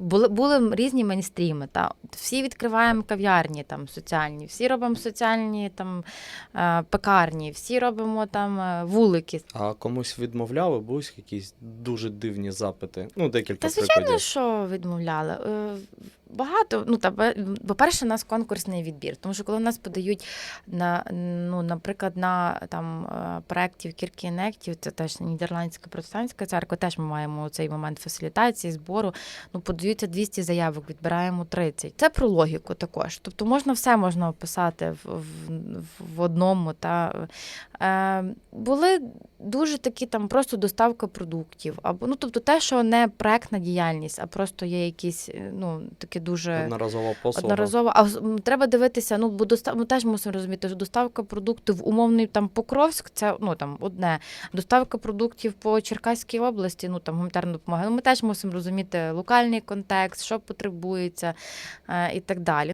були, були різні мейнстріми. Та всі відкриваємо кав'ярні там соціальні, всі робимо соціальні там е, пекарні, всі робимо там е, вулики. А комусь відмовляли, були якісь дуже дивні запити. Ну, декілька Та звичайно, прикладів. що відмовляли. Багато, ну та по-перше, у нас конкурсний відбір. Тому що коли нас подають на ну, наприклад, на там е, проєктів Кіркінектів, це теж Нідерландська протестантська церква, теж ми маємо цей момент фасилітації, збору. Ну, подаються 200 заявок, відбираємо 30. Це про логіку також. Тобто можна все можна описати в, в, в одному. Та е, були дуже такі там просто доставка продуктів, або ну тобто те, що не проектна діяльність, а просто є якісь е, ну такі дуже Одноразова послуга. Одноразова. А треба дивитися. Ну бо достав... ми теж мусимо розуміти, що доставка продуктів умовний там Покровськ, це ну там одне. Доставка продуктів по Черкаській області, ну там гуманітарна допомога. Ну, ми теж мусимо розуміти локальний контекст, що потребується е, і так далі.